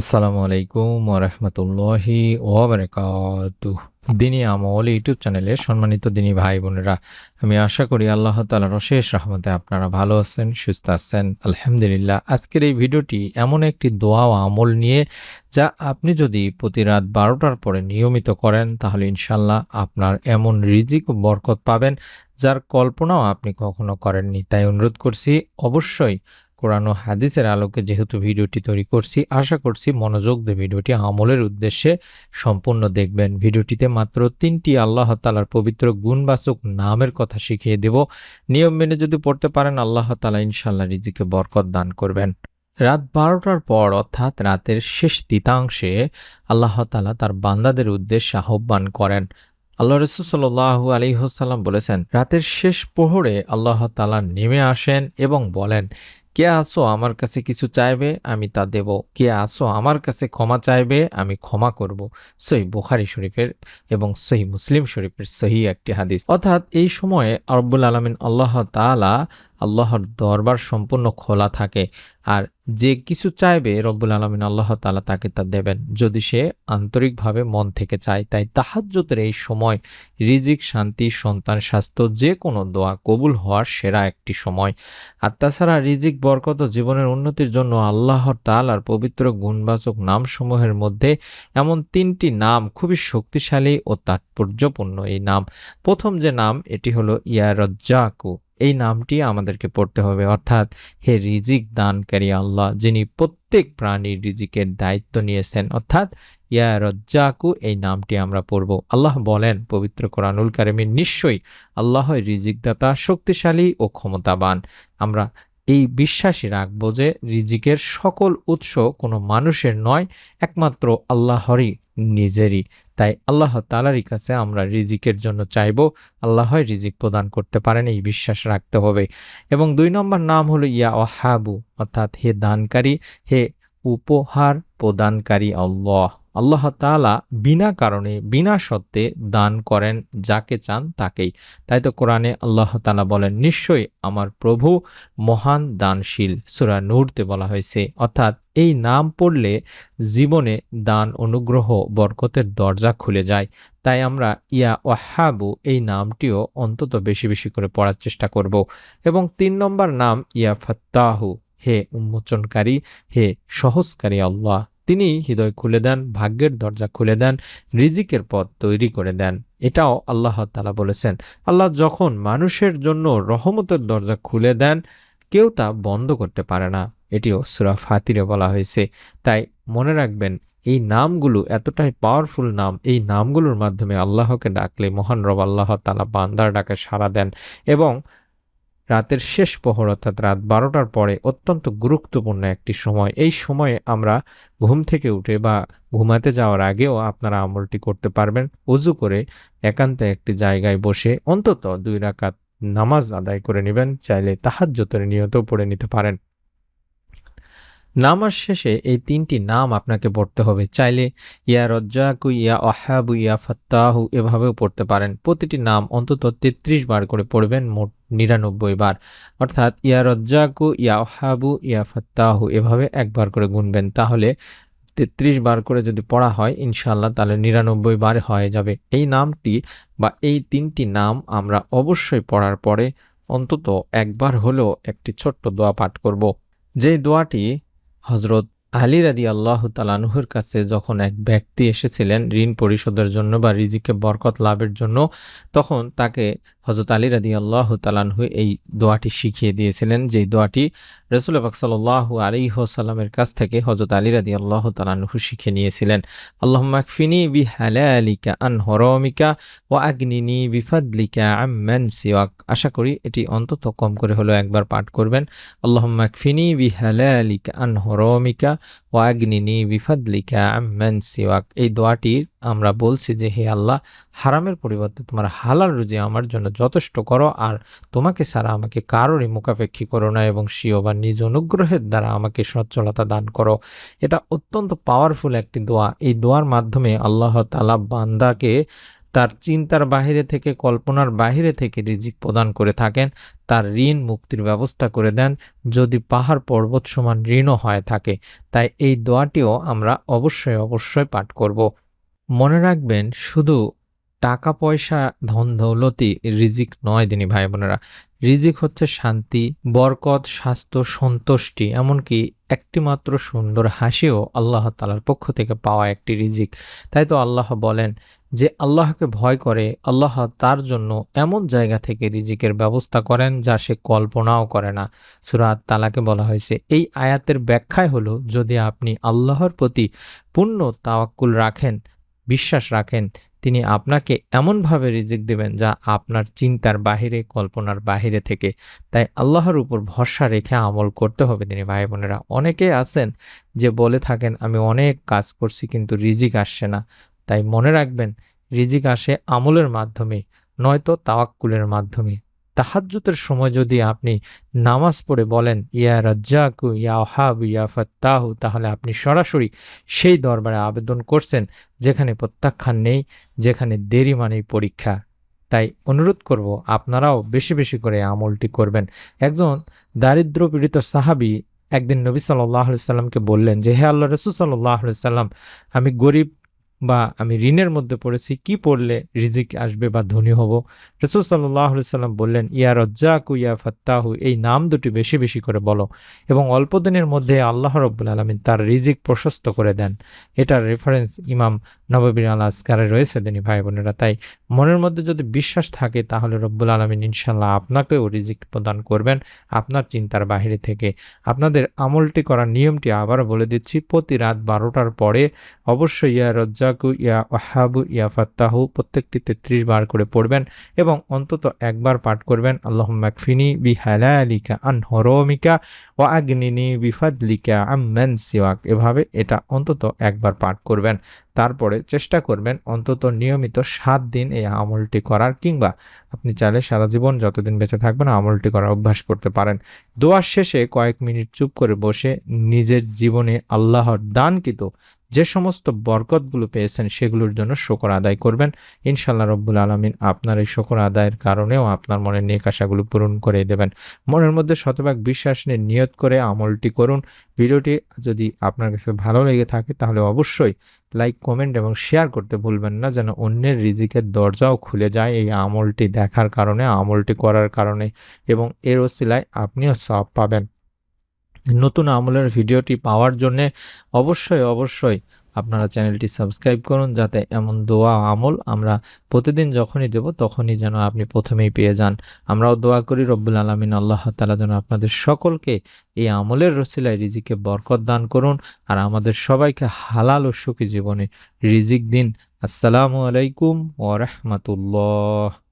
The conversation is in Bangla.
আসসালামু আলাইকুম ওরহমতুল্লাহি ওবরাকাতু দিনী আমল ইউটিউব চ্যানেলে সম্মানিত দিনী ভাই বোনেরা, আমি আশা করি আল্লাহ তালার অশেষ রহমতে আপনারা ভালো আছেন, সুস্থ আছেন। আলহামদুলিল্লাহ, আজকের এই ভিডিওটি এমন একটি দোয়া ও আমল নিয়ে, যা আপনি যদি প্রতি রাত বারোটার পরে নিয়মিত করেন, তাহলে ইনশাল্লাহ আপনার এমন রিজিক ও বরকত পাবেন, যার কল্পনাও আপনি কখনো করেননি। তাই অনুরোধ করছি, অবশ্যই কোরআন ও হাদিসের আলোকে যেহেতু ভিডিওটি তৈরি করছি, আশা করছি মনোযোগ দিয়ে ভিডিওটি আমলের উদ্দেশ্যে সম্পূর্ণ দেখবেন। ভিডিওটিতে মাত্র তিনটি আল্লাহ তালার পবিত্র গুণবাচক নামের কথা শিখিয়ে দেব। নিয়ম মেনে যদি পড়তে পারেন, আল্লাহ তালা ইনশাল্লাহ রিজিকে বরকত দান করবেন। রাত বারোটার পর, অর্থাৎ রাতের শেষ তিতাংশে আল্লাহ তালা তার বান্দাদের উদ্দেশ্যে আহ্বান করেন। আল্লাহ রসুল সাল্লাহ আলিহসাল্লাম বলেছেন, রাতের শেষ প্রহরে আল্লাহ তালা নেমে আসেন এবং বলেন কে আসো আমার কাছে কিছু চাইবে, আমি তা দেব। কে আসো আমার কাছে ক্ষমা চাইবে, আমি ক্ষমা করব। সহি বুখারি শরীফের এবং সহি মুসলিম শরীফের সহি একটি হাদিস। অর্থাৎ এই সময়ে আরব্বুল আলমিন আল্লাহ তালা আল্লাহর দরবার সম্পূর্ণ খোলা থাকে। আর যে কিছু চাইবে রব্বুল আলমিন আল্লাহ তালা তাকে তা দেবেন। যদি সে আন্তরিকভাবে মন থেকে চায়, তাই তাহাজ্যতের এই সময় রিজিক, শান্তি, সন্তান স্বাস্থ্য যে কোনো দোয়া কবুল হওয়ার সেরা একটি সময়। আর তাছাড়া রিজিক বরকত জীবনের উন্নতির জন্য আল্লাহর তালার পবিত্র গুণবাচক নামসমূহের মধ্যে এমন তিনটি নাম খুবই শক্তিশালী ও তাৎপর্যপূর্ণ এই নাম। প্রথম যে নাম, এটি হলো ইয়ারজ্জাকু। এই নামটি আমাদেরকে পড়তে হবে। অর্থাৎ, হে রিজিক দানকারী আল্লাহ, যিনি প্রত্যেক প্রাণীর রিজিকের দায়িত্ব নিয়েছেন। অর্থাৎ ইয়া রজ্জাকু এই নামটি আমরা পড়ব। আল্লাহ বলেন, পবিত্র কোরআনুল কারিমের নিশ্চয়ই আল্লাহ রিজিকদাতা, শক্তিশালী ও ক্ষমতাবান। আমরা এই বিশ্বাসী রাখব যে রিজিকের সকল উৎস কোনো মানুষের নয়, একমাত্র আল্লাহরই, নিজেরই। তাই আল্লাহ তালারই কাছে আমরা রিজিকের জন্য চাইব আল্লাহ রিজিক প্রদান করতে পারেন, এই বিশ্বাস রাখতে হবে। এবং দুই নম্বর নাম হলো ইয়া ওয়াহাবু অর্থাৎ হে দানকারী, হে উপহার প্রদানকারী আল্লাহ। আল্লাহ তালা বিনা কারণে, বিনা সত্ত্বে দান করেন, যাকে চান তাকেই। তাই তো কোরআনে আল্লাহ তালা বলেন, নিশ্চয়ই আমার প্রভু মহান দানশীল। সুরা নূরতে বলা হয়েছে। অর্থাৎ এই নাম পড়লে জীবনে দান অনুগ্রহ, বরকতের দরজা খুলে যায়। তাই আমরা ইয়া ওয়াহাবু এই নামটিও অন্তত বেশি বেশি করে পড়ার চেষ্টা করব। এবং তিন নম্বর নাম, ইয়া ফত্তাহু, হে উন্মোচনকারী, হে সহজকারী আল্লাহ। তিনি হৃদয় খুলে দেন, ভাগ্যের দরজা খুলে দেন, রিজিকের পথ তৈরি করে দেন। এটাও আল্লাহ তালা বলেছেন। আল্লাহ যখন মানুষের জন্য রহমতের দরজা খুলে দেন, কেউ তা বন্ধ করতে পারে না। এটিও সুরা ফাতিরে বলা হয়েছে। তাই মনে রাখবেন, এই নামগুলো এতটাই পাওয়ারফুল নাম, এই নামগুলোর মাধ্যমে আল্লাহকে ডাকলে মহান রব আল্লাহ তালা বান্দার ডাকে সাড়া দেন এবং রাতের শেষ প্রহর অর্থাৎ রাত বারোটার পরে অত্যন্ত গুরুত্বপূর্ণ একটি সময়। এই সময়ে আমরা ঘুম থেকে উঠে বা ঘুমাতে যাওয়ার আগেও আপনারা আমলটি করতে পারবেন। উজু করে একান্তে একটি জায়গায় বসে অন্তত দুই রাকাত নামাজ আদায় করে নেবেন। চাইলে তাহাজ্যতের নিয়ত পড়ে নিতে পারেন। নামাজ শেষে এই তিনটি নাম আপনাকে পড়তে হবে। চাইলে ইয়া রজ্জাকু, ইয়া অহাবু ইয়া ফাত্তাহু এভাবেও পড়তে পারেন। প্রতিটি নাম অন্তত তেত্রিশ বার করে পড়বেন, মোট নিরানব্বই বার। অর্থাৎ ইয়া রজ্জাকু, ইয়া অহাবু ইয়া ফাত্তাহু এভাবে একবার করে গুনবেন। তাহলে তেত্রিশ বার করে যদি পড়া হয় ইনশাল্লাহ তাহলে নিরানব্বই বার হয়ে যাবে। এই নামটি বা এই তিনটি নাম আমরা অবশ্যই পড়ার পরে অন্তত একবার হলেও একটি ছোট্ট দোয়া পাঠ করব। যেই দোয়াটি হজরত আলী রাদি আল্লাহ তালানুহের কাছে যখন এক ব্যক্তি এসেছিলেন ঋণ পরিশোধের জন্য বা রিজিকে বরকত লাভের জন্য, তখন তাকে হজরত আলী রাদি আল্লাহ তালানহু এই দোয়াটি শিখিয়ে দিয়েছিলেন, যেই দোয়াটি রসুল সাল্লাহ আলিহসাল্লামের কাছ থেকে হজরত আলী রাদি আল্লাহ তালানহু শিখে নিয়েছিলেন। আল্লাহ মাকফিনি বি হালালিকা আন হরমিকা ও আগ্নিনি বিফাদলিকা আম্মান সিওয়াক। আশা করি এটি অন্তত কম করে হলো একবার পাঠ করবেন। আল্লাহ মাকফিনি বি হালালিকা আন হরমিকা ও আগ্নিনি বিফাদলিকা আম্মান সিওয়াক। এই দোয়াটির আমরা বলছি যে, হে আল্লাহ, হারামের পরিবর্তে তোমার হালাল রুজি আমার জন্য যথেষ্ট করো, আর তোমাকে ছাড়া আমাকে কারোরই মুখাপেক্ষী করো না এবং সিও বা নিজ অনুগ্রহের দ্বারা আমাকে সচ্ছলতা দান করো। এটা অত্যন্ত পাওয়ারফুল একটি দোয়া। এই দোয়ার মাধ্যমে আল্লাহ তালা বান্দাকে তার চিন্তার বাহিরে থেকে, কল্পনার বাহিরে থেকে রিজিক প্রদান করে থাকেন। তার ঋণ মুক্তির ব্যবস্থা করে দেন। যদি পাহাড় পর্বত সমান ঋণও হয় থাকে, তাই এই দোয়াটিও আমরা অবশ্যই অবশ্যই পাঠ করব। মনে রাখবেন, শুধু টাকা পয়সা ধন দৌলতি রিজিক নয় দিনী ভাই বোনেরা রিজিক হচ্ছে শান্তি, বরকত, স্বাস্থ্য, সন্তুষ্টি, এমনকি একটিমাত্র সুন্দর হাসিও আল্লাহ তালার পক্ষ থেকে পাওয়া একটি রিজিক। তাই তো আল্লাহ বলেন যে, আল্লাহকে ভয় করে, আল্লাহ তার জন্য এমন জায়গা থেকে রিজিকের ব্যবস্থা করেন যা সে কল্পনাও করে না। সুরাত তালাকে বলা হয়েছে, এই আয়াতের ব্যাখ্যায় হলো, যদি আপনি আল্লাহর প্রতি পূর্ণ তাওয়াক্কুল রাখেন, বিশ্বাস রাখেন তিনি আপনাকে এমনভাবে রিজিক দেবেন যা আপনার চিন্তার বাহিরে, কল্পনার বাহিরে থেকে। তাই আল্লাহর উপর ভরসা রেখে আমল করতে হবে। তিনি ভাই বোনেরা, অনেকে আছেন যে বলে থাকেন, আমি অনেক কাজ করছি, কিন্তু রিজিক আসছে না। তাই মনে রাখবেন, রিজিক আসে আমলের মাধ্যমে, নয়তো তাওয়াক্কুলের মাধ্যমে। তাহাজ্জুতের সময় যদি আপনি নামাজ পড়ে বলেন, ইয়া রাজ্জাকু, ইয়া হাব ইয়া ফাত্তাহু তাহলে আপনি সরাসরি সেই দরবারে আবেদন করছেন, যেখানে প্রত্যাখ্যান নেই, যেখানে দেরি মানেই পরীক্ষা। তাই অনুরোধ করব, আপনারাও বেশি বেশি করে আমলটি করবেন। একজন দারিদ্র পীড়িত সাহাবি একদিন নবী সাল্লাহ সাল্লামকে বললেন যে, হে আল্লাহ রসুল সাল্লাহ সাল্লাম, আমি গরিব বা আমি ঋণের মধ্যে পড়েছি, কি পড়লে রিজিক আসবে বা ধনী হব? রসুল সাল্লাহ সাল্লাম বললেন, ইয়া রজ্জাকু, ইয়া ফাত্তাহু এই নাম দুটি বেশি বেশি করে বলো এবং অল্প দিনের মধ্যে আল্লাহ রব্বুল আলমিন তার রিজিক প্রশস্ত করে দেন। এটার রেফারেন্স ইমাম নববীর আল আসকারে রয়েছে দিনী ভাই বোনেরা তাই মনের মধ্যে যদি বিশ্বাস থাকে, তাহলে রব্বুল আলমিন ইনশাল্লাহ আপনাকেও রিজিক প্রদান করবেন আপনার চিন্তার বাহিরে থেকে। আপনাদের আমলটি করার নিয়মটি আবার বলে দিচ্ছি, প্রতি রাত বারোটার পরে অবশ্যই ইয়া রজ্জাকু ইয়া ওয়াহাবু ইয়া ফাত্তাহু প্রত্যেকটি তেত্রিশ বার করে পড়বেন এবং অন্তত একবার পাঠ করবেন আল্লাহ মাকফিনি বি হালালিকা আন হরমিকা ও আগ্নিনি বিফাদলিকা আম্মেন সিওয়াক। এভাবে এটা অন্তত একবার পাঠ করবেন। তারপরে চেষ্টা করবেন অন্তত নিয়মিত সাত দিন এই আমলটি করার, কিংবা আপনি চাইলে সারা জীবন যতদিন বেঁচে থাকবেন আমলটি করার অভ্যাস করতে পারেন। দোয়ার শেষে কয়েক মিনিট চুপ করে বসে নিজের জীবনে আল্লাহর দানকৃত যে সমস্ত বরকতগুলো পেয়েছেন সেগুলোর জন্য শকর আদায় করবেন। ইনশাল্লাহ রব্বুল আলমিন আপনার এই শকর আদায়ের কারণেও আপনার মনের নেক আশাগুলো পূরণ করে দেবেন। মনের মধ্যে শতভাগ বিশ্বাস নিয়ে নিয়ত করে আমলটি করুন। ভিডিওটি যদি আপনার কাছে ভালো লেগে থাকে তাহলে অবশ্যই লাইক, কমেন্ট এবং শেয়ার করতে ভুলবেন না যেন অন্যের রিজিকের দরজাও খুলে যায় এই আমলটি দেখার কারণে, আমলটি করার কারণে এবং এর ওসিলায় আপনিও সব পাবেন। নতুন আমলের ভিডিওটি পাওয়ার জন্যে অবশ্যই অবশ্যই আপনারা চ্যানেলটি সাবস্ক্রাইব করুন যাতে এমন দোয়া আমল আমরা প্রতিদিন যখনই দেব তখনই যেন আপনি প্রথমেই পেয়ে যান। আমরাও দোয়া করি, রব্বুল আলমিন আল্লাহ তালা যেন আপনাদের সকলকে এই আমলের রসিলায় রিজিকে বরকত দান করুন আর আমাদের সবাইকে হালাল ও সুখী জীবনে রিজিক দিন। আসসালামু আলাইকুম ওরহমতুল্লাহ